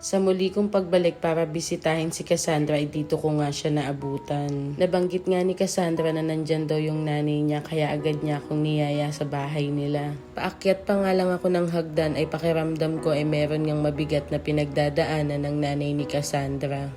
Sa muli kong pagbalik para bisitahin si Cassandra ay dito ko nga siya naabutan. Nabanggit nga ni Cassandra na nandyan daw yung nanay niya kaya agad niya akong niyaya sa bahay nila. Paakyat pa nga lang ako ng hagdan ay pakiramdam ko ay meron ngang mabigat na pinagdadaanan ng nanay ni Cassandra.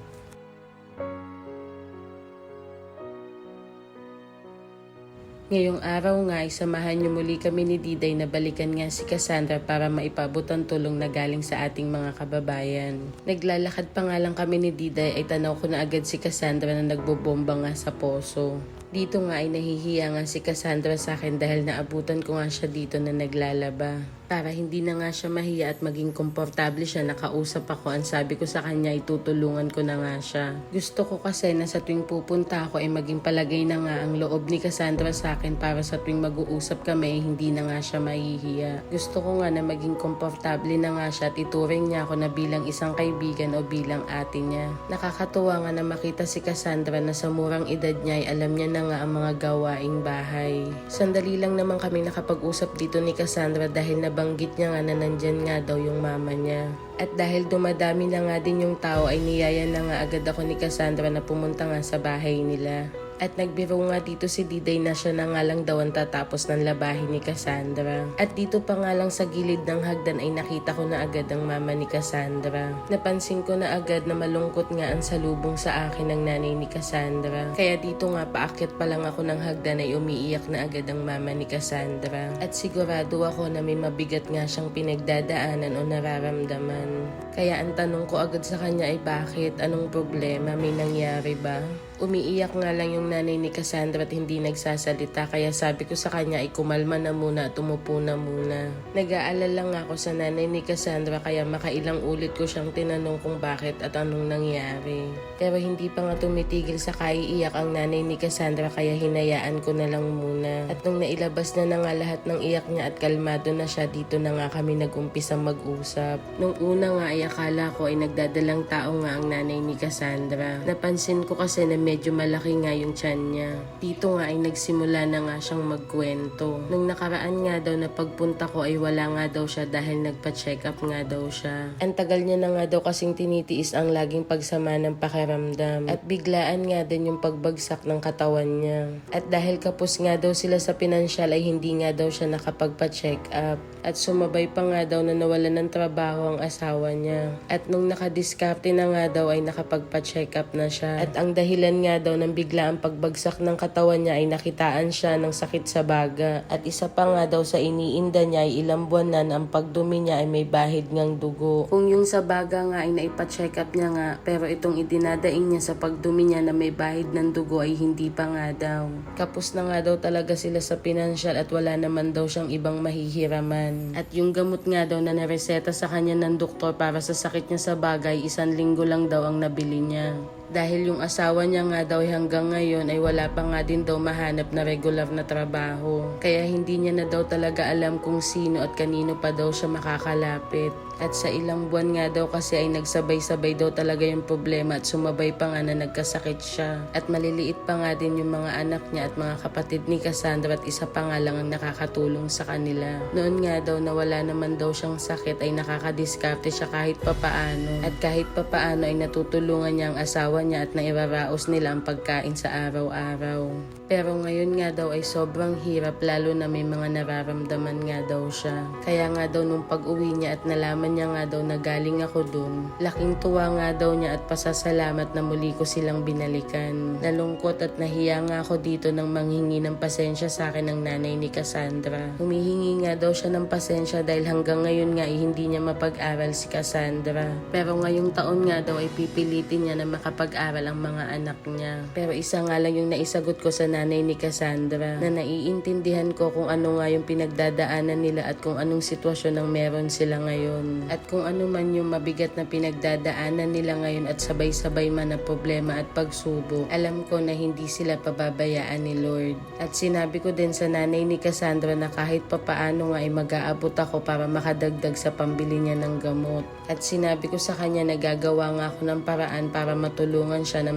Ngayong araw nga ay samahan niyo muli kami ni Diday na balikan nga si Cassandra para maipabot ang tulong na galing sa ating mga kababayan. Naglalakad pa nga lang kami ni Diday ay tanaw ko na agad si Cassandra na nagbobomba nga sa poso. Dito nga ay nahihiya nga si Cassandra sa akin dahil naabutan ko nga siya dito na naglalaba. Para hindi na nga siya mahiya at maging komportable siya, nakausap ako. Ang sabi ko sa kanya, itutulungan ko na nga siya. Gusto ko kasi na sa tuwing pupunta ako ay maging palagay na nga ang loob ni Cassandra sa akin para sa tuwing mag-uusap kami, hindi na nga siya mahihiya. Gusto ko nga na maging komportable na nga siya at ituring niya ako na bilang isang kaibigan o bilang ate niya. Nakakatuwa nga na makita si Cassandra na sa murang edad niya ay alam niya na nga ang mga gawaing bahay. Sandali lang naman kami nakapag-usap dito ni Cassandra dahil nabanggit niya nga na nandyan nga daw yung mama niya. At dahil dumadami na nga din yung tao ay niyaya na nga agad ako ni Cassandra na pumunta nga sa bahay nila. At nagbiro nga dito si Diday na siya na nga lang daw ang tatapos ng labahin ni Cassandra. At dito pa nga lang sa gilid ng hagdan ay nakita ko na agad ang mama ni Cassandra. Napansin ko na agad na malungkot nga ang salubong sa akin ng nanay ni Cassandra. Kaya dito nga paakyat pa lang ako ng hagdan ay umiiyak na agad ang mama ni Cassandra. At sigurado ako na may mabigat nga siyang pinagdadaanan o nararamdaman. Kaya ang tanong ko agad sa kanya ay bakit? Anong problema? May nangyari ba? Umiiyak nga lang yung nanay ni Cassandra at hindi nagsasalita kaya sabi ko sa kanya ay kumalma na muna at umupo na muna. Nag-aalala nga ako sa nanay ni Cassandra kaya makailang ulit ko siyang tinanong kung bakit at anong nangyari. Pero hindi pa nga tumitigil sa kaiiyak ang nanay ni Cassandra kaya hinayaan ko na lang muna. At nung nailabas na na nga lahat ng iyak niya at kalmado na siya dito na nga kami nag-umpisa mag-usap. Nung una nga ay akala ko ay nagdadalang tao nga ang nanay ni Cassandra. Napansin ko kasi na medyo malaki nga yung tiyan niya. Dito nga ay nagsimula na nga siyang magkwento. Nung nakaraan nga daw na pagpunta ko ay wala nga daw siya dahil nagpa-check up nga daw siya. Ang tagal niya na nga daw kasing tinitiis ang laging pagsama ng pakiramdam. At biglaan nga din yung pagbagsak ng katawan niya. At dahil kapos nga daw sila sa pinansyal ay hindi nga daw siya nakapagpa-check up. At sumabay pa nga daw na nawalan ng trabaho ang asawa niya. At nung nakadiskarte na nga daw ay nakapagpa-check up na siya. At ang dahilan nga daw ng bigla ang pagbagsak ng katawan niya ay nakitaan siya ng sakit sa baga. At isa pa nga daw sa iniinda niya ay ilang buwan na na ang pagdumi niya ay may bahid ngang dugo. Kung yung sa baga nga ay naipa-check up niya nga pero itong idinadaing niya sa pagdumi niya na may bahid ng dugo ay hindi pa nga daw. Kapos na nga daw talaga sila sa pinansyal at wala naman daw siyang ibang mahihiraman. At yung gamot nga daw na nareseta sa kanya ng doktor para sa sakit niya sa bagay, isang linggo lang daw ang nabili niya. Dahil yung asawa niya nga daw hanggang ngayon ay wala pa nga din daw mahanap na regular na trabaho. Kaya hindi niya na daw talaga alam kung sino at kanino pa daw siya makakalapit. At sa ilang buwan nga daw kasi ay nagsabay-sabay daw talaga yung problema at sumabay pa nga na nagkasakit siya. At maliliit pa nga din yung mga anak niya at mga kapatid ni Cassandra at isa pa nga lang ang nakakatulong sa kanila. Noon nga daw na wala naman daw siyang sakit ay nakakadiskarte siya kahit papaano. At kahit papaano ay natutulungan niya ang asawa niya at nairaraos nila ang pagkain sa araw-araw. Pero ngayon nga daw ay sobrang hirap lalo na may mga nararamdaman nga daw siya. Kaya nga daw nung pag-uwi niya at nalaman niya nga daw na galing ako dun, laking tuwa nga daw niya at pasasalamat na muli ko silang binalikan. Nalungkot at nahiya nga ako dito nang manghingi ng pasensya sa akin ng nanay ni Cassandra. Humihingi nga daw siya ng pasensya dahil hanggang ngayon nga ay hindi niya mapag-aral si Cassandra. Pero ngayong taon nga daw ay pipilitin niya na makapag-aral ang mga anak niya. Pero isa nga lang yung naisagot ko sa nanay ni Cassandra na naiintindihan ko kung ano nga yung pinagdadaanan nila at kung anong sitwasyon ang meron sila ngayon. At kung ano man yung mabigat na pinagdadaanan nila ngayon at sabay-sabay man na problema at pagsubok, alam ko na hindi sila pababayaan ni Lord. At sinabi ko din sa nanay ni Cassandra na kahit papaano nga ay mag-aabot ako para makadagdag sa pambili niya ng gamot. At sinabi ko sa kanya na gagawa nga ako ng paraan para matulungan siya na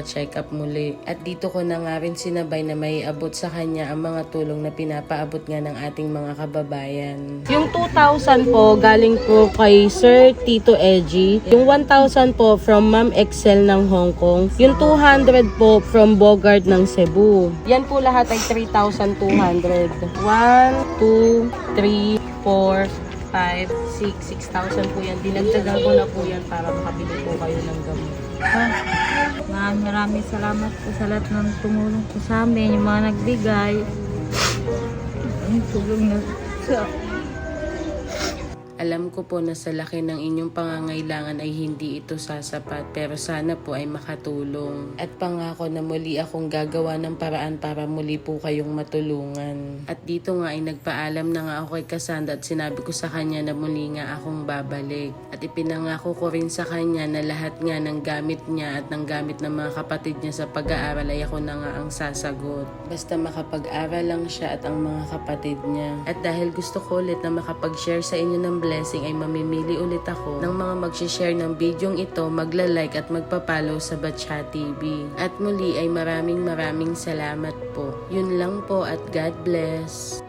makapagpa-check up muli. At dito ko na nga rin sinabay na may abot sa kanya ang mga tulong na pinapaabot nga ng ating mga kababayan. Yung 2,000 po, galing po kay Sir Tito Edgy. Yung 1,000 po from Ma'am Excel ng Hong Kong. Yung 200 po from Bogart ng Cebu. Yan po lahat ay 3,200. 1, 2, 3, 4, 5, 6, 6,000 po yan. Dinagdagan ko na po yan para makabili po kayo ng gamot. Ah, maraming salamat po sa lahat ng tumulong po sa amin, yung mga nagbigay. Ang tulong na sa Alam ko po na sa laki ng inyong pangangailangan ay hindi ito sasapat pero sana po ay makatulong. At pangako na muli akong gagawa ng paraan para muli po kayong matulungan. At dito nga ay nagpaalam na nga ako kay Cassandra at sinabi ko sa kanya na muli nga akong babalik. At ipinangako ko rin sa kanya na lahat nga ng gamit niya at ng gamit ng mga kapatid niya sa pag-aaral ay ako na nga ang sasagot. Basta makapag-aral lang siya at ang mga kapatid niya. At dahil gusto ko ulit na makapag-share sa inyo ng blessing ay mamimili ulit ako ng mga mag-share ng bidyong ito, magla-like at magpa-follow sa Batcha TV. At muli ay maraming maraming salamat po. Yun lang po at God bless.